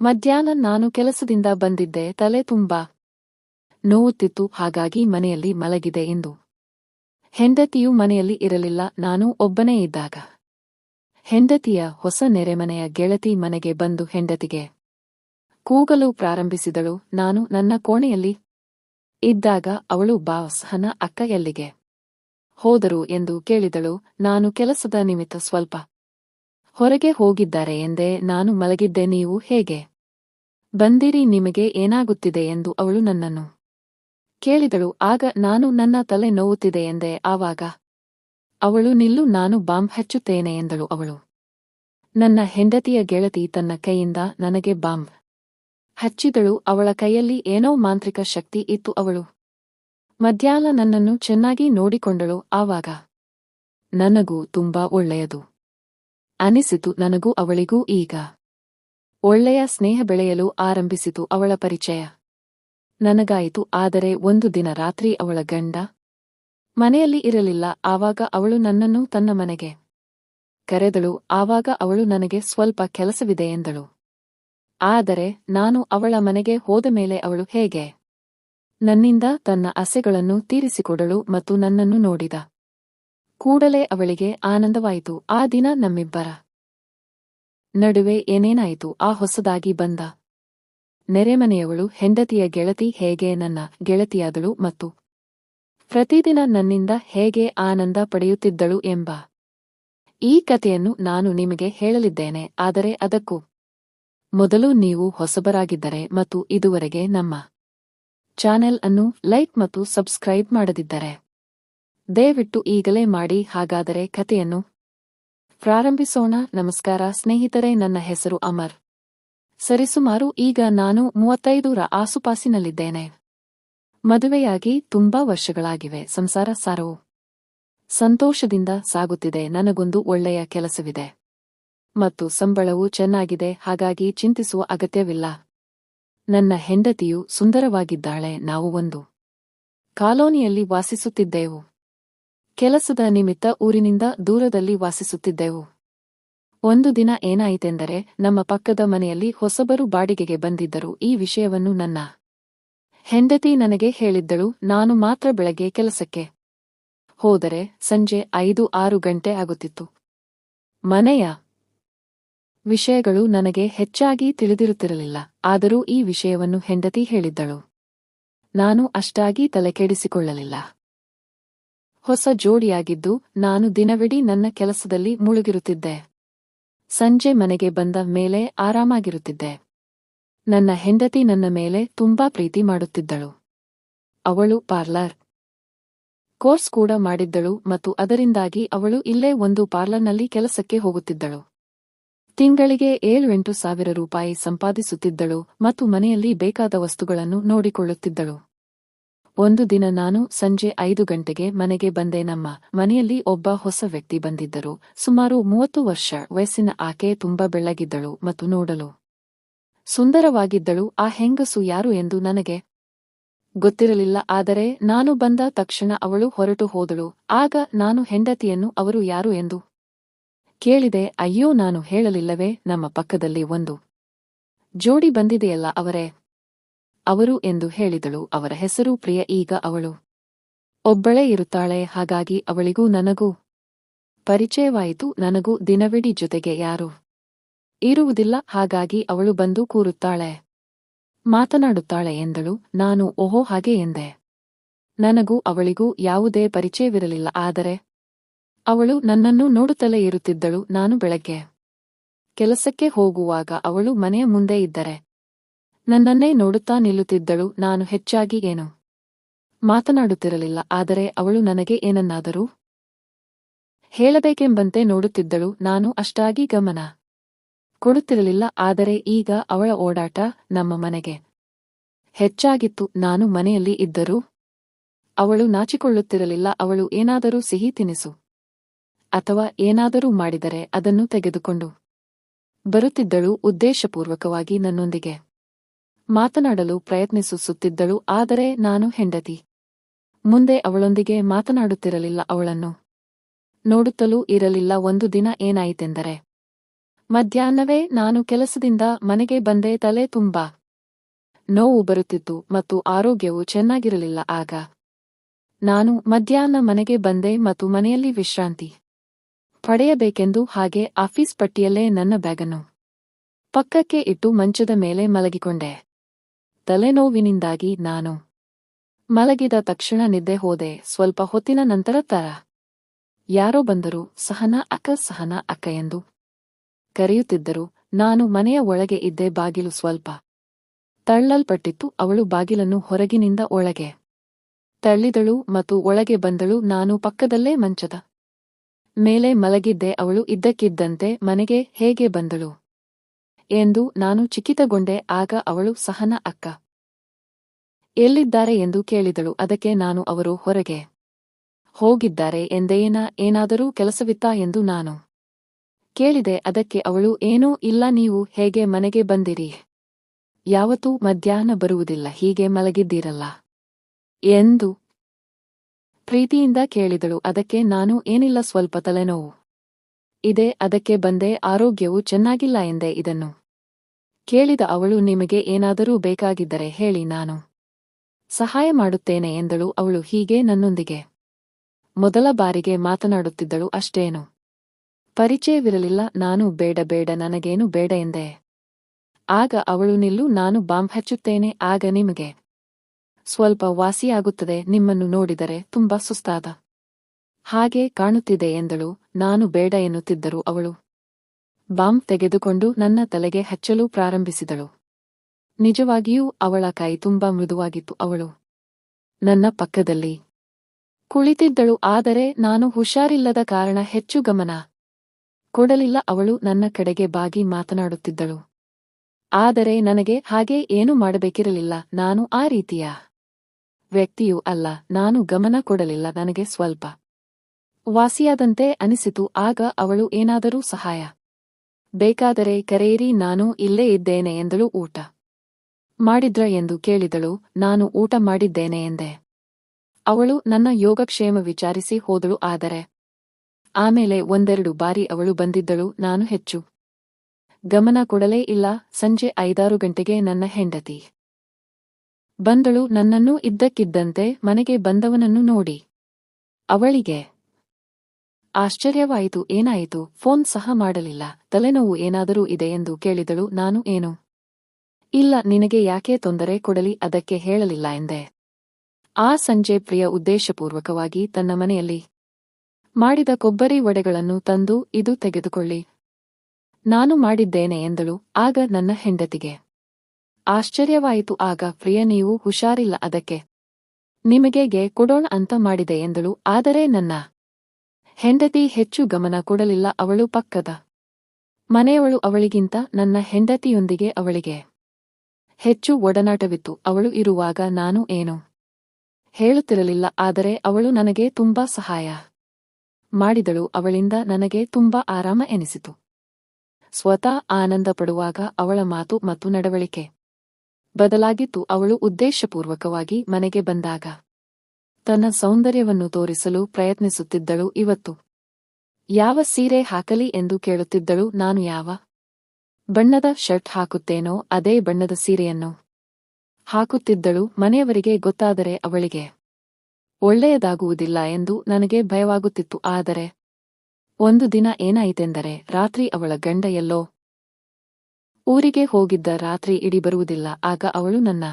ಮಧ್ಯಾಹ್ನ ನಾನು ಕೆಲಸದಿಂದ ಬಂದಿದ್ದೆ, ತಲೆ ತುಂಬಾ ನೋವುತ್ತಿತ್ತು, ಹಾಗಾಗಿ ಮನೆಯಲ್ಲಿ ಮಲಗಿದೆ ಎಂದು. ಹೆಂಡತಿಯು ಮನೆಯಲ್ಲಿ ಇರಲಿಲ್ಲ, ನಾನು ಒಬ್ಬನೇ ಇದ್ದಾಗ. ಹೆಂಡತಿಯ ಹೊಸ ನೆರೆಮನೆಯ ಗೆಳತಿ ಮನೆಗೆ ಬಂದು ಹೆಂಡತಿಗೆ ಕೂಗಲು ಪ್ರಾರಂಭಿಸಿದಳು, ನಾನು ನನ್ನ ಕೋಣೆಯಲ್ಲಿ ಇದ್ದಾಗ ಅವಳು ಬಾಸ್, ಹನ ಅಕ್ಕ ಎಲ್ಲಿಗೆ ಹೋದರು ಎಂದು ಕೇಳಿದಳು, ನಾನು ಕೆಲಸದ ನಿಮಿತ್ತ ಸ್ವಲ್ಪ ಹೊರಗೆ ಹೋಗಿದ್ದಾರೆ ಎಂದೇ ನಾನು ಮಲಗಿದ್ದೆ, ನೀವು ಹೇಗೆ ಬಂದಿರಿ, ನಿಮಗೆ ಏನಾಗುತ್ತಿದೆ ಎಂದು ಅವಳು ನನ್ನನ್ನು ಕೇಳಿದಳು. ಆಗ ನಾನು ನನ್ನ ತಲೆ ನೋವುತ್ತಿದೆ ಎಂದೆ ಆವಾಗ ಅವಳು, ನಿಲ್ಲು, ನಾನು ಬಾಂಬ್ ಹಚ್ಚುತ್ತೇನೆ ಎಂದಳು ಅವಳು. ನನ್ನ ಹೆಂಡತಿಯ ಗೆಳತಿ ತನ್ನ ಕೈಯಿಂದ ನನಗೆ ಬಾಂಬ್ ಹಚ್ಚಿದಳು. ಅವಳ ಕೈಯಲ್ಲಿ ಏನೋ ಮಾಂತ್ರಿಕ ಶಕ್ತಿ ಇತ್ತು ಅವಳು. ಮಧ್ಯಾಹ್ನ ನನ್ನನ್ನು ಚೆನ್ನಾಗಿ ನೋಡಿಕೊಂಡಳು. ಆವಾಗ ನನಗೂ ತುಂಬಾ ಒಳ್ಳೆಯದು. ಅನಿಸಿತು ನನಗೂ ಅವಳಿಗೂ ಈಗ. ಒಳ್ಳೆಯ ಸ್ನೇಹ ಬೆಳೆಯಲು ಆರಂಭಿಸಿತು ಅವಳ ಪರಿಚಯ. ನನಗಾಯಿತು, ಆದರೆ ಒಂದು ದಿನ ರಾತ್ರಿ ಅವಳ ಗಂಡ ಮನೆಯಲ್ಲಿ ಇರಲಿಲ್ಲ, ಆವಾಗ ಅವಳು ನನ್ನನ್ನು ತನ್ನ ಮನೆಗೆ ಕರೆದಳು, ಆವಾಗ ಅವಳು ನನಗೆ ಸ್ವಲ್ಪ ಕೆಲಸವಿದೆ ಎಂದಳು. ಆದರೆ ನಾನು ಅವಳ ಮನೆಗೆ ಹೋದ ಮೇಲೆ ಅವಳು ಹೇಗೆ? ನನ್ನಿಂದ ತನ್ನ ಅಸೆಗಳನ್ನು ತೀರಿಸಿಕೊಡಳು ಮತ್ತು ನನ್ನನ್ನು ನೋಡಿದ. ಕೂಡಲೇ ಅವಳಿಗೆ ಆನಂದವಾಯಿತು, ಆ ದಿನ ನಮ್ಮಿಬ್ಬರ ನಡುವೆ ಏನೇನಾಯಿತು, ಆ ಹೊಸದಾಗಿ ಬಂದ ನೆರೆಮನೆಯವಳು, ಹೆಂಡತಿಯ ಗೆಳತಿ ಹೇಗೆ, ನನ್ನ ಗೆಳತಿಯಾದಳು ಮತ್ತು ಪ್ರತಿದಿನ ನನ್ನಿಂದ ಹೇಗೆ ಆನಂದ ಪಡೆಯುತ್ತಿದ್ದಳು ಎಂಬ ಈ ಕಥೆಯನ್ನು ನಾನು ನಿಮಗೆ ಹೇಳಲಿದ್ದೇನೆ, ಆದರೆ ಅದಕ್ಕೂ ಮೊದಲು ನೀವು ಹೊಸಬರಾಗಿದ್ದರೆ ಮತ್ತು ಇದುವರೆಗೆ ನಮ್ಮ ಚಾನೆಲ್ ಅನ್ನು ಲೈಕ್ ಮತ್ತು ಸಬ್ಸ್ಕ್ರೈಬ್ ಮಾಡದಿದ್ದರೆ ದಯವಿಟ್ಟು ಈಗಲೇ ಮಾಡಿ, ಹಾಗಾದರೆ ಕಥೆಯನ್ನು ಪ್ರಾರಂಭಿಸೋಣ. ನಮಸ್ಕಾರ ಸ್ನೇಹಿತರೆ, ನನ್ನ ಹೆಸರು ಅಮರ್. ಸರಿಸುಮಾರು ಈಗ ನಾನು ಮೂವತ್ತೈದರ ಆಸುಪಾಸಿನಲ್ಲಿದ್ದೇನೆ. ಮದುವೆಯಾಗಿ ತುಂಬಾ ವರ್ಷಗಳಾಗಿವೆ. ಸಂಸಾರ ಸಾರವು ಸಂತೋಷದಿಂದ ಸಾಗುತ್ತಿದೆ. ನನಗೊಂದು ಒಳ್ಳೆಯ ಕೆಲಸವಿದೆ. ಮತ್ತು ಸಂಬಳವೂ ಚೆನ್ನಾಗಿದೆ. ಹಾಗಾಗಿ ಚಿಂತಿಸುವ ಅಗತ್ಯವಿಲ್ಲ. ನನ್ನ ಹೆಂಡತಿಯು ಸುಂದರವಾಗಿದ್ದಾಳೆ. ನಾವು ಒಂದು ಕಾಲೋನಿಯಲ್ಲಿ ವಾಸಿಸುತ್ತಿದ್ದೆವು. ಕೆಲಸದ ನಿಮಿತ್ತ ಊರಿನಿಂದ ದೂರದಲ್ಲಿ ವಾಸಿಸುತ್ತಿದ್ದೆವು. ಒಂದು ದಿನ ಏನಾಯಿತೆಂದರೆ, ನಮ್ಮ ಪಕ್ಕದ ಮನೆಯಲ್ಲಿ ಹೊಸಬರು ಬಾಡಿಗೆಗೆ ಬಂದಿದ್ದರು. ಈ ವಿಷಯವನ್ನು ನನ್ನ ಹೆಂಡತಿ ನನಗೆ ಹೇಳಿದ್ದಳು. ನಾನು ಮಾತ್ರ ಬೆಳಗ್ಗೆ ಕೆಲಸಕ್ಕೆ ಹೋದರೆ ಸಂಜೆ ಐದು ಆರು ಗಂಟೆ ಆಗುತ್ತಿತ್ತು. ಮನೆಯ ವಿಷಯಗಳು ನನಗೆ ಹೆಚ್ಚಾಗಿ ತಿಳಿದಿರುತ್ತಿರಲಿಲ್ಲ, ಆದರೂ ಈ ವಿಷಯವನ್ನು ಹೆಂಡತಿ ಹೇಳಿದ್ದಳು. ನಾನು ಅಷ್ಟಾಗಿ ತಲೆಕೆಡಿಸಿಕೊಳ್ಳಲಿಲ್ಲ. ಹೊಸ ಜೋಡಿಯಾಗಿದ್ದು ನಾನು ದಿನವಿಡೀ ನನ್ನ ಕೆಲಸದಲ್ಲಿ ಮುಳುಗಿರುತ್ತಿದ್ದೆ. ಸಂಜೆ ಮನೆಗೆ ಬಂದ ಮೇಲೆ ಆರಾಮಾಗಿರುತ್ತಿದ್ದೆ. ನನ್ನ ಹೆಂಡತಿ ನನ್ನ ಮೇಲೆ ತುಂಬಾ ಪ್ರೀತಿ ಮಾಡುತ್ತಿದ್ದಳು. ಅವಳು ಪಾರ್ಲರ್ ಕೋರ್ಸ್ ಕೂಡ ಮಾಡಿದ್ದಳು ಮತ್ತು ಅದರಿಂದಾಗಿ ಅವಳು ಇಲ್ಲೇ ಒಂದು ಪಾರ್ಲರ್ನಲ್ಲಿ ಕೆಲಸಕ್ಕೆ ಹೋಗುತ್ತಿದ್ದಳು. ತಿಂಗಳಿಗೆ ಏಳು ಎಂಟು ಸಾವಿರ ರೂಪಾಯಿ ಸಂಪಾದಿಸುತ್ತಿದ್ದಳು ಮತ್ತು ಮನೆಯಲ್ಲಿ ಬೇಕಾದ ವಸ್ತುಗಳನ್ನು ನೋಡಿಕೊಳ್ಳುತ್ತಿದ್ದಳು. ಒಂದು ದಿನ ನಾನು ಸಂಜೆ ಐದು ಗಂಟೆಗೆ ಮನೆಗೆ ಬಂದೆ ನಮ್ಮ ಮನೆಯಲ್ಲಿ ಒಬ್ಬ ಹೊಸ ವ್ಯಕ್ತಿ ಬಂದಿದ್ದರು. ಸುಮಾರು ಮೂವತ್ತು ವರ್ಷ ವಯಸ್ಸಿನ ಆಕೆ ತುಂಬಾ ಬೆಳ್ಳಗಿದ್ದಳು ಮತ್ತು ನೋಡಲು ಸುಂದರವಾಗಿದ್ದಳು. ಆ ಹೆಂಗಸು ಯಾರು ಎಂದು ನನಗೆ ಗೊತ್ತಿರಲಿಲ್ಲ, ಆದರೆ ನಾನು ಬಂದ ತಕ್ಷಣ ಅವಳು ಹೊರಟು ಹೋದಳು. ಆಗ ನಾನು ಹೆಂಡತಿಯನ್ನು ಅವರು ಯಾರು ಎಂದು ಕೇಳಿದೆ. ಅಯ್ಯೋ, ನಾನು ಹೇಳಲಿಲ್ಲವೇ, ನಮ್ಮ ಪಕ್ಕದಲ್ಲಿ ಒಂದು ಜೋಡಿ ಬಂದಿದೆಯಲ್ಲ ಅವರೇ. ಅವರು ಎಂದು ಹೇಳಿದಳು, ಅವರ ಹೆಸರು ಪ್ರಿಯ, ಈಗ ಅವಳು ಒಬ್ಬಳೇ ಇರುತ್ತಾಳೆ, ಹಾಗಾಗಿ ಅವಳಿಗೂ ನನಗೂ ಪರಿಚಯವಾಯಿತು, ನನಗೂ ದಿನವಿಡೀ ಜೊತೆಗೆ ಯಾರು ಇರುವುದಿಲ್ಲ, ಹಾಗಾಗಿ ಅವಳು ಬಂದು ಕೂರುತ್ತಾಳೆ, ಮಾತನಾಡುತ್ತಾಳೆ ಎಂದಳು, ನಾನು ಓಹೋ ಹಾಗೆ ಎಂದೆ. ನನಗೂ ಅವಳಿಗೂ ಯಾವುದೇ ಪರಿಚಯವಿರಲಿಲ್ಲ, ಆದರೆ ಅವಳು ನನ್ನನ್ನು ನೋಡುತ್ತಲೇ ಇರುತ್ತಿದ್ದಳು, ನಾನು ಬೆಳಗ್ಗೆ ಕೆಲಸಕ್ಕೆ ಹೋಗುವಾಗ ಅವಳು ಮನೆಯ ಮುಂದೆ ಇದ್ದರೆ ನನ್ನನ್ನೇ ನೋಡುತ್ತಾ ನಿಲ್ಲುತ್ತಿದ್ದಳು ನಾನು ಹೆಚ್ಚಾಗಿ ಏನು? ಮಾತನಾಡುತ್ತಿರಲಿಲ್ಲ, ಆದರೆ ಅವಳು ನನಗೆ ಏನನ್ನಾದರೂ ಹೇಳಬೇಕೆಂಬಂತೆ ನೋಡುತ್ತಿದ್ದಳು, ನಾನು ಅಷ್ಟಾಗಿ ಗಮನ ಕೊಡುತ್ತಿರಲಿಲ್ಲ, ಆದರೆ ಈಗ ಅವಳ ಓಡಾಟ ನಮ್ಮ ಮನೆಗೆ ಹೆಚ್ಚಾಗಿತ್ತು, ನಾನು ಮನೆಯಲ್ಲಿ ಇದ್ದರೂ ಅವಳು ನಾಚಿಕೊಳ್ಳುತ್ತಿರಲಿಲ್ಲ, ಅವಳು ಏನಾದರೂ ಸಿಹಿ ತಿನಿಸು ಅಥವಾ ಏನಾದರೂ ಮಾಡಿದರೆ ಅದನ್ನು ತೆಗೆದುಕೊಂಡು ಬರುತ್ತಿದ್ದಳು, ಉದ್ದೇಶಪೂರ್ವಕವಾಗಿ ನನ್ನೊಂದಿಗೆ ಮಾತನಾಡಲು ಪ್ರಯತ್ನಿಸುತ್ತಿದ್ದಳು, ಆದರೆ ನಾನು ಹೆಂಡತಿ. ಮುಂದೆ ಅವಳೊಂದಿಗೆ ಮಾತನಾಡುತ್ತಿರಲಿಲ್ಲ ಅವಳನ್ನು. ನೋಡುತ್ತಲೂ ಇರಲಿಲ್ಲ, ಒಂದು ದಿನ ಏನಾಯಿತೆಂದರೆ. ಮಧ್ಯಾಹ್ನವೇ ನಾನು ಕೆಲಸದಿಂದ ಮನೆಗೆ ಬಂದೆ, ತಲೆ ತುಂಬಾ ನೋವು ಬರುತ್ತಿತ್ತು ಮತ್ತು ಆರೋಗ್ಯವು ಚೆನ್ನಾಗಿರಲಿಲ್ಲ, ಆಗ ನಾನು ಮಧ್ಯಾಹ್ನ ಮನೆಗೆ ಬಂದೆ ಮತ್ತು ಮನೆಯಲ್ಲಿ ವಿಶ್ರಾಂತಿ ಪಡೆಯಬೇಕೆಂದು ಹಾಗೆ ಆಫೀಸ್ ಪಟ್ಟಿಯಲ್ಲೇ ನನ್ನ ಬ್ಯಾಗನ್ನು ಪಕ್ಕಕ್ಕೆ ಇಟ್ಟು ಮಂಚದ ಮೇಲೆ ಮಲಗಿಕೊಂಡೆ. ತಲೆನೋವಿನಿಂದಾಗಿ ನಾನು ಮಲಗಿದ ತಕ್ಷಣ ನಿದ್ದೆ ಹೋದೆ, ಸ್ವಲ್ಪ ಹೊತ್ತಿನ ನಂತರ ತರ. ಯಾರೋ ಬಂದರು, ಸಹನ ಅಕ್ಕ ಸಹನ ಅಕ್ಕ ಎಂದು ಕರೆಯುತ್ತಿದ್ದರು. ನಾನು ಮನೆಯ ಒಳಗೆ ಇದ್ದೆ, ಬಾಗಿಲು ಸ್ವಲ್ಪ ತಳ್ಳಲ್ಪಟ್ಟಿತ್ತು, ಅವಳು ಬಾಗಿಲನ್ನು ಹೊರಗಿನಿಂದ ಒಳಗೆ ತಳ್ಳಿದಳು ಮತ್ತು ಒಳಗೆ ಬಂದಳು. ನಾನು ಪಕ್ಕದಲ್ಲೇ ಮಂಚದ ಮೇಲೆ ಮಲಗಿದ್ದೆ, ಅವಳು ಇದ್ದಕ್ಕಿದ್ದಂತೆ ಮನೆಗೆ ಹೇಗೆ ಬಂದಳು? ಎಂದು ನಾನು ಚಿಕಿತಗೊಂಡೆ, ಆಗ ಅವಳು ಸಹನ ಅಕ್ಕ. ಎಲ್ಲಿದ್ದಾರೆ ಎಂದು ಕೇಳಿದಳು. ಅದಕ್ಕೆ ನಾನು ಅವರು ಹೊರಗೆ ಹೋಗಿದ್ದಾರೆ ಎಂದೇನ, ಏನಾದರೂ ಕೆಲಸವಿತ್ತಾ ಎಂದು ನಾನು ಕೇಳಿದೆ. ಅದಕ್ಕೆ ಅವಳು, ಏನೂ ಇಲ್ಲ, ನೀವು ಹೇಗೆ ಮನೆಗೆ ಬಂದಿರಿ? ಯಾವತ್ತೂ ಮಧ್ಯಾಹ್ನ ಬರುವುದಿಲ್ಲ, ಹೀಗೆ ಮಲಗಿದ್ದೀರಲ್ಲ ಎಂದು ಪ್ರೀತಿಯಿಂದ ಕೇಳಿದಳು. ಅದಕ್ಕೆ ನಾನು ಏನಿಲ್ಲ, ಸ್ವಲ್ಪ ತಲೆನೋವು ಇದೆ, ಅದಕ್ಕೆ ಬಂದೆ, ಆರೋಗ್ಯವು ಚೆನ್ನಾಗಿಲ್ಲ ಎಂದೆ ಇದನ್ನು. ಕೇಳಿದ ಅವಳು, ನಿಮಗೆ ಏನಾದರೂ ಬೇಕಾಗಿದ್ದರೆ ಹೇಳಿ ನಾನು. ಸಹಾಯ ಮಾಡುತ್ತೇನೆ ಎಂದಳು ಅವಳು ಹೀಗೆ ನನ್ನೊಂದಿಗೆ. ಮೊದಲ ಬಾರಿಗೆ ಮಾತನಾಡುತ್ತಿದ್ದಳು ಅಷ್ಟೇನು. ಪರಿಚಯವಿರಲಿಲ್ಲ, ನಾನು ಬೇಡ ಬೇಡ, ನನಗೇನು ಬೇಡ ಎಂದೆ. ಆಗ ಅವಳು, ನಿಲ್ಲು, ನಾನು ಬಾಂಬ್ ಹಚ್ಚುತ್ತೇನೆ, ಆಗ ನಿಮಗೆ. ಸ್ವಲ್ಪ ವಾಸಿಯಾಗುತ್ತದೆ, ನಿಮ್ಮನ್ನು ನೋಡಿದರೆ ತುಂಬಾ ಸುಸ್ತಾದ. ಹಾಗೆ ಕಾಣುತ್ತಿದೆ ಎಂದಳು. ನಾನು ಬೇಡ ಎನ್ನುತ್ತಿದ್ದರು ಅವಳು. ಬಾಂಬ್ ತೆಗೆದುಕೊಂಡು ನನ್ನ ತಲೆಗೆ ಹಚ್ಚಲು ಪ್ರಾರಂಭಿಸಿದಳು. ನಿಜವಾಗಿಯೂ ಅವಳ ಕೈ ತುಂಬಾ ಮೃದುವಾಗಿತ್ತು ಅವಳು. ನನ್ನ ಪಕ್ಕದಲ್ಲಿ ಕುಳಿತಿದ್ದಳು, ಆದರೆ ನಾನು ಹುಷಾರಿಲ್ಲದ ಕಾರಣ ಹೆಚ್ಚು ಗಮನ ಕೊಡಲಿಲ್ಲ. ಅವಳು ನನ್ನ ಕಡೆಗೆ ಬಾಗಿ ಮಾತನಾಡುತ್ತಿದ್ದಳು. ಆದರೆ ನನಗೆ ಹಾಗೆ ಏನು ಮಾಡಬೇಕಿರಲಿಲ್ಲ. ನಾನು ಆ ರೀತಿಯ ವ್ಯಕ್ತಿಯೂ ಅಲ್ಲ. ನಾನು ಗಮನ ಕೊಡಲಿಲ್ಲ. ನನಗೆ ಸ್ವಲ್ಪ ವಾಸಿಯಾದಂತೆ ಅನಿಸಿತು, ಆಗ ಅವಳು ಏನಾದರೂ ಸಹಾಯ. ಬೇಕಾದರೆ ಕರೆಯಿರಿ, ನಾನು ಇಲ್ಲೇ ಇದ್ದೇನೆ ಎಂದಳು ಊಟ. ಮಾಡಿದ್ರ ಎಂದು ಕೇಳಿದಳು, ನಾನು ಊಟ ಮಾಡಿದ್ದೇನೆ ಎಂದೆ. ಅವಳು ನನ್ನ ಯೋಗಕ್ಷೇಮ ವಿಚಾರಿಸಿ ಹೋದಳು, ಆದರೆ ಆಮೇಲೆ ಒಂದೆರಡು ಬಾರಿ ಅವಳು ಬಂದಿದ್ದಳು, ನಾನು ಹೆಚ್ಚು ಗಮನ ಕೊಡಲೇ ಇಲ್ಲ, ಸಂಜೆ ಐದಾರು ಗಂಟೆಗೆ ನನ್ನ ಹೆಂಡತಿ ಬಂದಳು, ನನ್ನನ್ನು ಇದ್ದಕ್ಕಿದ್ದಂತೆ ಮನೆಗೆ ಬಂದವನನ್ನು ನೋಡಿ. ಅವಳಿಗೆ ಆಶ್ಚರ್ಯವಾಯಿತು, ಏನಾಯಿತು? ಫೋನ್ ಸಹ ಮಾಡಲಿಲ್ಲ. ತಲೆನೋವು ಏನಾದರೂ ಇದೆ ಎಂದು ಕೇಳಿದಳು, ನಾನು ಏನು? ಇಲ್ಲ, ನಿನಗೆ ಯಾಕೆ ತೊಂದರೆ ಕೊಡಲಿ, ಅದಕ್ಕೆ ಹೇಳಲಿಲ್ಲ ಎಂದೆ. ಆ ಸಂಜೆ ಪ್ರಿಯ ಉದ್ದೇಶಪೂರ್ವಕವಾಗಿ ತನ್ನ ಮನೆಯಲ್ಲಿ ಮಾಡಿದ ಕೊಬ್ಬರಿ ವಡೆಗಳನ್ನು ತಂದು, ಇದು ತೆಗೆದುಕೊಳ್ಳಿ. ನಾನು ಮಾಡಿದ್ದೇನೆ ಎಂದಳು, ಆಗ ನನ್ನ ಹೆಂಡತಿಗೆ. ಆಶ್ಚರ್ಯವಾಯಿತು, ಆಗ ಪ್ರಿಯ, ನೀವು ಹುಷಾರಿಲ್ಲ, ಅದಕ್ಕೆ ನಿಮಗೆಗೆ ಕೊಡೋಣ ಅಂತ ಮಾಡಿದೆ ಎಂದಳು, ಆದರೆ ನನ್ನ ಹೆಂಡತಿ ಹೆಚ್ಚು ಗಮನ ಕೊಡಲಿಲ್ಲ ಅವಳು ಪಕ್ಕದ ಮನೆಯವಳು ಅವಳಿಗಿಂತ ನನ್ನ ಹೆಂಡತಿಯೊಂದಿಗೆ ಅವಳಿಗೆ ಹೆಚ್ಚು ಒಡನಾಟವಿತ್ತು. ಅವಳು ಇರುವಾಗ ನಾನು ಏನು ಹೇಳುತ್ತಿರಲಿಲ್ಲ, ಆದರೆ ಅವಳು ನನಗೆ ತುಂಬಾ ಸಹಾಯ ಮಾಡಿದಳು. ಅವಳಿಂದ ನನಗೆ ತುಂಬಾ ಆರಾಮ ಎನಿಸಿತು. ಸ್ವತಃ ಆನಂದ ಪಡುವಾಗ ಅವಳ ಮಾತು ಮತ್ತು ನಡವಳಿಕೆ ಬದಲಾಗಿತ್ತು. ಅವಳು ಉದ್ದೇಶಪೂರ್ವಕವಾಗಿ ಮನೆಗೆ ಬಂದಾಗ ತನ್ನ ಸೌಂದರ್ಯವನ್ನು ತೋರಿಸಲು ಪ್ರಯತ್ನಿಸುತ್ತಿದ್ದಳು ಇವತ್ತು. ಯಾವ ಸೀರೆ ಹಾಕಲಿ ಎಂದು ಕೇಳುತ್ತಿದ್ದಳು ನಾನು ಯಾವ ಬಣ್ಣದ ಶರ್ಟ್ ಹಾಕುತ್ತೇನೋ ಅದೇ ಬಣ್ಣದ ಸೀರೆಯನ್ನು ಹಾಕುತ್ತಿದ್ದಳು ಮನೆಯವರಿಗೆ ಗೊತ್ತಾದರೆ ಅವಳಿಗೆ ಒಳ್ಳೆಯದಾಗುವುದಿಲ್ಲ ಎಂದು ನನಗೆ ಭಯವಾಗುತ್ತಿತ್ತು ಆದರೆ ಒಂದು ದಿನ ಏನಾಯಿತೆಂದರೆ ರಾತ್ರಿ ಅವಳ ಗಂಡ ಎಲ್ಲೋ ಊರಿಗೆ ಹೋಗಿದ್ದ ರಾತ್ರಿ ಇಡಿ ಬರುವುದಿಲ್ಲ ಆಗ ಅವಳು ನನ್ನ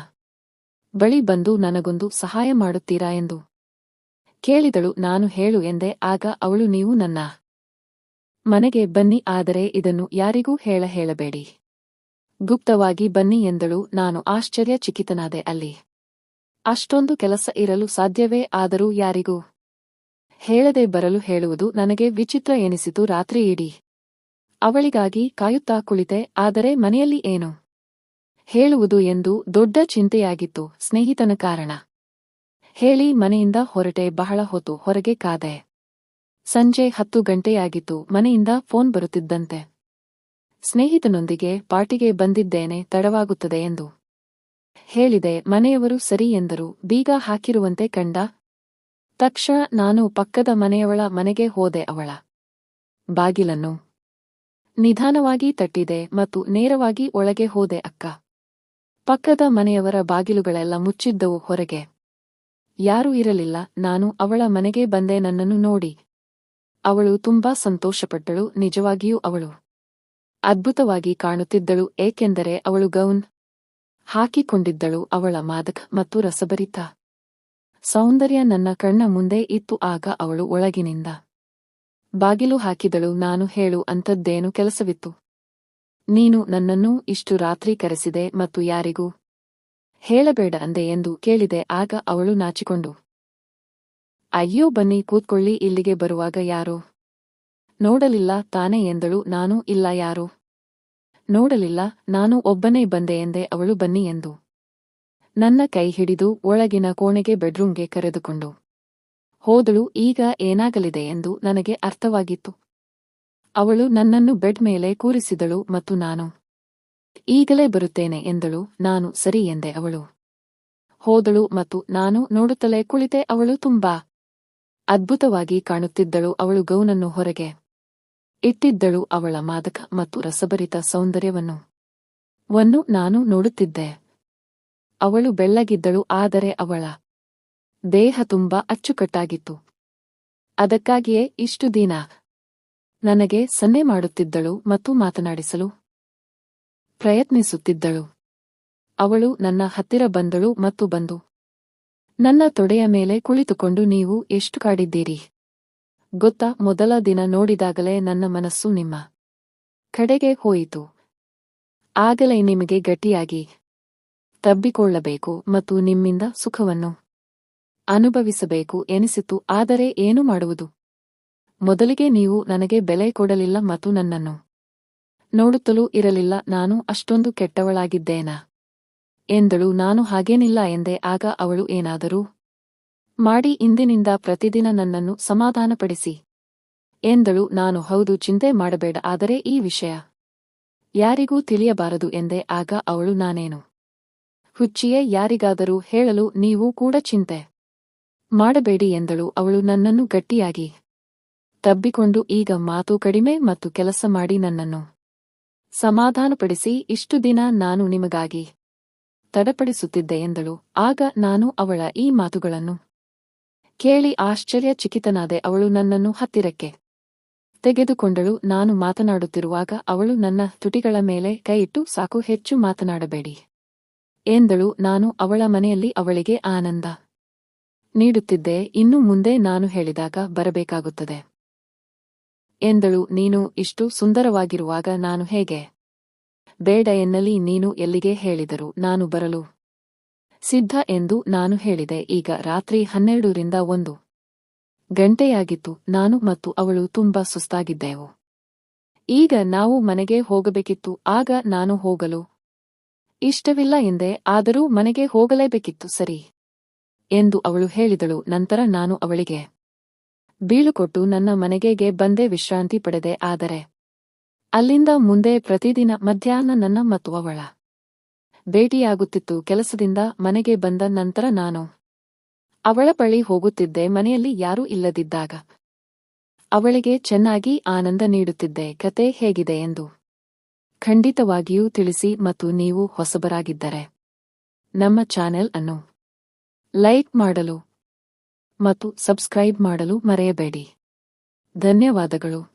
ಬಳಿ ಬಂದು ನನಗೊಂದು ಸಹಾಯ ಮಾಡುತ್ತೀರಾ ಎಂದು. ಕೇಳಿದಳು, ನಾನು ಹೇಳು ಎಂದೆ, ಆಗ ಅವಳು, ನೀವು ನನ್ನ ಮನೆಗೆ ಬನ್ನಿ, ಆದರೆ ಇದನ್ನು ಯಾರಿಗೂ ಹೇಳ ಹೇಳಬೇಡಿ. ಗುಪ್ತವಾಗಿ ಬನ್ನಿ ಎಂದಳು, ನಾನು ಆಶ್ಚರ್ಯಚಕಿತನಾದೆ, ಅಲ್ಲಿ ಅಷ್ಟೊಂದು ಕೆಲಸ ಇರಲು ಸಾಧ್ಯವೇ? ಆದರೂ ಯಾರಿಗೂ ಹೇಳದೆ ಬರಲು ಹೇಳುವುದು ನನಗೆ ವಿಚಿತ್ರ ಎನಿಸಿತು, ರಾತ್ರಿ ಅವಳಿಗಾಗಿ ಕಾಯುತ್ತಾ ಕುಳಿತೆ, ಆದರೆ ಮನೆಯಲ್ಲಿ ಏನು? ಹೇಳುವುದು ಎಂದು ದೊಡ್ಡ ಚಿಂತೆಯಾಗಿತ್ತು, ಸ್ನೇಹಿತನ ಕಾರಣ. ಹೇಳಿ ಮನೆಯಿಂದ ಹೊರಟೆ, ಬಹಳ ಹೊತ್ತು ಹೊರಗೆ ಕಾದೆ. ಸಂಜೆ ಹತ್ತು ಗಂಟೆಯಾಗಿತ್ತು, ಮನೆಯಿಂದ ಫೋನ್ ಬರುತ್ತಿದ್ದಂತೆ. ಸ್ನೇಹಿತನೊಂದಿಗೆ, ಪಾರ್ಟಿಗೆ ಬಂದಿದ್ದೇನೆ, ತಡವಾಗುತ್ತದೆ ಎಂದು. ಹೇಳಿದೆ, ಮನೆಯವರು ಸರಿ ಎಂದರು, ಬೀಗ ಹಾಕಿರುವಂತೆ ಕಂಡ. ತಕ್ಷಣ ನಾನು ಪಕ್ಕದ ಮನೆಯವಳ ಮನೆಗೆ ಹೋದೆ ಅವಳ. ಬಾಗಿಲನ್ನು. ನಿಧಾನವಾಗಿ ತಟ್ಟಿದೆ ಮತ್ತು ನೇರವಾಗಿ ಒಳಗೆ ಹೋದೆ ಅಕ್ಕ. ಪಕ್ಕದ ಮನೆಯವರ ಬಾಗಿಲುಗಳೆಲ್ಲ ಮುಚ್ಚಿದ್ದವು ಹೊರಗೆ. ಯಾರೂ ಇರಲಿಲ್ಲ, ನಾನು ಅವಳ ಮನೆಗೆ ಬಂದೆ, ನನ್ನನ್ನು ನೋಡಿ. ಅವಳು ತುಂಬಾ ಸಂತೋಷಪಟ್ಟಳು, ನಿಜವಾಗಿಯೂ ಅವಳು ಅದ್ಭುತವಾಗಿ ಕಾಣುತ್ತಿದ್ದಳು, ಏಕೆಂದರೆ ಅವಳು ಗೌನ್ ಹಾಕಿಕೊಂಡಿದ್ದಳು, ಅವಳ ಮಾದಕ ಮತ್ತು ರಸಭರಿತ ಸೌಂದರ್ಯ ನನ್ನ ಕಣ್ಣ ಮುಂದೆ ಇತ್ತು, ಆಗ ಅವಳು ಒಳಗಿನಿಂದ ಬಾಗಿಲು ಹಾಕಿದಳು, ನಾನು ಹೇಳು, ಅಂಥದ್ದೇನು ಕೆಲಸವಿತ್ತು. ನೀನು ನನ್ನನ್ನು ಇಷ್ಟು ರಾತ್ರಿ ಕರೆಸಿದೆ ಮತ್ತು ಯಾರಿಗೂ ಹೇಳಬೇಡ ಅಂದೆ ಎಂದು ಕೇಳಿದೆ, ಆಗ ಅವಳು ನಾಚಿಕೊಂಡು. ಅಯ್ಯೋ, ಬನ್ನಿ, ಕೂತ್ಕೊಳ್ಳಿ, ಇಲ್ಲಿಗೆ ಬರುವಾಗ ಯಾರೋ ನೋಡಲಿಲ್ಲ, ತಾನೇ ಎಂದಳು, ನಾನು ಇಲ್ಲ, ಯಾರೋ ನೋಡಲಿಲ್ಲ, ನಾನು ಒಬ್ಬನೇ ಬಂದೆ ಎಂದೆ, ಅವಳು ಬನ್ನಿ ಎಂದು. ನನ್ನ ಕೈ ಹಿಡಿದು ಒಳಗಿನ ಕೋಣೆಗೆ ಬೆಡ್ರೂಮ್ಗೆ ಕರೆದುಕೊಂಡು ಹೋದಳು, ಈಗ ಏನಾಗಲಿದೆ ಎಂದು ನನಗೆ ಅರ್ಥವಾಗಿತ್ತು. ಅವಳು ನನ್ನನ್ನು ಬೆಡ್ ಮೇಲೆ ಕೂರಿಸಿದಳು ಮತ್ತು ನಾನು, ಈಗಲೇ ಬರುತ್ತೇನೆ ಎಂದಳು, ನಾನು ಸರಿ ಎಂದೆ ಅವಳು. ಹೋದಳು ಮತ್ತು ನಾನು ನೋಡುತ್ತಲೇ ಕುಳಿತೆ ಅವಳು ತುಂಬಾ ಅದ್ಭುತವಾಗಿ ಕಾಣುತ್ತಿದ್ದಳು ಅವಳು ಗೌನನ್ನು ಹೊರಗೆ ಇಟ್ಟಿದ್ದಳು ಅವಳ ಮಾದಕ ಮತ್ತು ರಸಭರಿತ ಸೌಂದರ್ಯವನ್ನು. ವನ್ನು ನಾನು ನೋಡುತ್ತಿದ್ದೆ. ಅವಳು ಬೆಳ್ಳಗಿದ್ದಳು ಆದರೆ ಅವಳ ದೇಹ ತುಂಬಾ ಅಚ್ಚುಕಟ್ಟಾಗಿತ್ತು. ಅದಕ್ಕಾಗಿಯೇ ಇಷ್ಟು ದಿನ ನನಗೆ ಸನ್ನೆ ಮಾಡುತ್ತಿದ್ದಳು ಮತ್ತು ಮಾತನಾಡಿಸಲು ಪ್ರಯತ್ನಿಸುತ್ತಿದ್ದಳು. ಅವಳು ನನ್ನ ಹತ್ತಿರ ಬಂದಳು ಮತ್ತು ಬಂದು, ನನ್ನ ತೊಡೆಯ ಮೇಲೆ ಕುಳಿತುಕೊಂಡು ನೀವು ಎಷ್ಟು ಕಾಡಿದ್ದೀರಿ? ಗೊತ್ತಾ, ಮೊದಲ ದಿನ ನೋಡಿದಾಗಲೇ ನನ್ನ ಮನಸ್ಸು ನಿಮ್ಮ ಕಡೆಗೆ ಹೋಯಿತು. ಆಗಲೇ ನಿಮಗೆ ಗಟ್ಟಿಯಾಗಿ ತಬ್ಬಿಕೊಳ್ಳಬೇಕು ಮತ್ತು ನಿಮ್ಮಿಂದ ಸುಖವನ್ನು ಅನುಭವಿಸಬೇಕು ಎನಿಸಿತು, ಆದರೆ ಏನು ಮಾಡುವುದು? ಮೊದಲಿಗೆ ನೀವು ನನಗೆ ಬೆಲೆ ಕೊಡಲಿಲ್ಲ ಮತ್ತು ನನ್ನನ್ನು ನೋಡುತ್ತಲೂ ಇರಲಿಲ್ಲ, ನಾನು ಅಷ್ಟೊಂದು ಕೆಟ್ಟವಳಾಗಿದ್ದೇನಾ? ಎಂದಳು. ನಾನು ಹಾಗೇನಿಲ್ಲ ಎಂದೆ, ಆಗ ಅವಳು ಏನಾದರೂ ಮಾಡಿ, ಇಂದಿನಿಂದ ಪ್ರತಿದಿನ ನನ್ನನ್ನು ಸಮಾಧಾನಪಡಿಸಿ ಎಂದಳು. ನಾನು ಹೌದು, ಚಿಂತೆ ಮಾಡಬೇಡ, ಆದರೆ ಈ ವಿಷಯ ಯಾರಿಗೂ ತಿಳಿಯಬಾರದು ಎಂದೆ, ಆಗ ಅವಳು ನಾನೇನು ಹುಚ್ಚಿಯೇ, ಯಾರಿಗಾದರೂ ಹೇಳಲು ನೀವು ಕೂಡ ಚಿಂತೆ ಮಾಡಬೇಡಿ ಎಂದಳು. ಅವಳು ನನ್ನನ್ನು ಗಟ್ಟಿಯಾಗಿ ತಬ್ಬಿಕೊಂಡು ಈಗ ಮಾತು ಕಡಿಮೆ ಮತ್ತು ಕೆಲಸ ಮಾಡಿ ನನ್ನನ್ನು ಸಮಾಧಾನಪಡಿಸಿ ಇಷ್ಟು ದಿನ ನಾನು ನಿಮಗಾಗಿ ತಡಪಡಿಸುತ್ತಿದ್ದೆ ಎಂದಳು. ಆಗ ನಾನು ಅವಳ ಈ ಮಾತುಗಳನ್ನು ಕೇಳಿ ಆಶ್ಚರ್ಯಚಕಿತನಾದೆ ಅವಳು ನನ್ನನ್ನು ಹತ್ತಿರಕ್ಕೆ ತೆಗೆದುಕೊಂಡಳು. ನಾನು ಮಾತನಾಡುತ್ತಿರುವಾಗ ಅವಳು ನನ್ನ ತುಟಿಗಳ ಮೇಲೆ ಕೈಯಿಟ್ಟು, ಸಾಕು, ಹೆಚ್ಚು ಮಾತನಾಡಬೇಡಿ ಎಂದಳು. ನಾನು ಅವಳ ಮನೆಯಲ್ಲಿ ಅವಳಿಗೆ ಆನಂದ ನೀಡುತ್ತಿದ್ದೆ. ಇನ್ನು ಮುಂದೆ ನಾನು ಹೇಳಿದಾಗ ಬರಬೇಕಾಗುತ್ತದೆ. ಎಂದಳು, ನೀನು ಇಷ್ಟು ಸುಂದರವಾಗಿರುವಾಗ ನಾನು ಹೇಗೆ? ಬೇಡ ಎನ್ನಲಿ, ನೀನು ಎಲ್ಲಿಗೆ ಹೇಳಿದರು ನಾನು ಬರಲು. ಸಿದ್ಧ ಎಂದು ನಾನು ಹೇಳಿದೆ, ಈಗ ರಾತ್ರಿ ಹನ್ನೆರಡರಿಂದ ಒಂದು ಗಂಟೆಯಾಗಿತ್ತು, ನಾನು ಮತ್ತು ಅವಳು ತುಂಬಾ ಸುಸ್ತಾಗಿದ್ದೆವು. ಈಗ ನಾವು ಮನೆಗೆ ಹೋಗಬೇಕಿತ್ತು, ಆಗ ನಾನು ಹೋಗಲು ಇಷ್ಟವಿಲ್ಲ ಎಂದೆ, ಆದರೂ ಮನೆಗೆ ಹೋಗಲೇಬೇಕಿತ್ತು, ಸರಿ ಎಂದು ಅವಳು ಹೇಳಿದಳು, ನಂತರ ನಾನು ಅವಳಿಗೆ ಬೀಳುಕೊಟ್ಟು ನನ್ನ ಮನೆಗೆಗೆ ಬಂದೇ ವಿಶ್ರಾಂತಿ ಪಡೆದೆ, ಆದರೆ ಅಲ್ಲಿಂದ ಮುಂದೆ ಪ್ರತಿದಿನ ಮಧ್ಯಾಹ್ನ ನನ್ನ ಮತ್ತು ಅವಳ ಭೇಟಿಯಾಗುತ್ತಿತ್ತು. ಕೆಲಸದಿಂದ ಮನೆಗೆ ಬಂದ ನಂತರ ನಾನು ಅವಳ ಬಳಿ ಹೋಗುತ್ತಿದ್ದೆ. ಮನೆಯಲ್ಲಿ ಯಾರೂ ಇಲ್ಲದಿದ್ದಾಗ ಅವಳಿಗೆ ಚೆನ್ನಾಗಿ ಆನಂದ ನೀಡುತ್ತಿದ್ದೆ. ಕತೆ ಹೇಗಿದೆ ಎಂದು ಖಂಡಿತವಾಗಿಯೂ ತಿಳಿಸಿ ಮತ್ತು ನೀವು ಹೊಸಬರಾಗಿದ್ದರೆ ನಮ್ಮ ಚಾನೆಲ್ ಅನ್ನು ಲೈಕ್ ಮಾಡಲು ಮತ್ತು ಸಬ್ಸ್ಕ್ರೈಬ್ ಮಾಡಲು ಮರೆಯಬೇಡಿ. ಧನ್ಯವಾದಗಳು.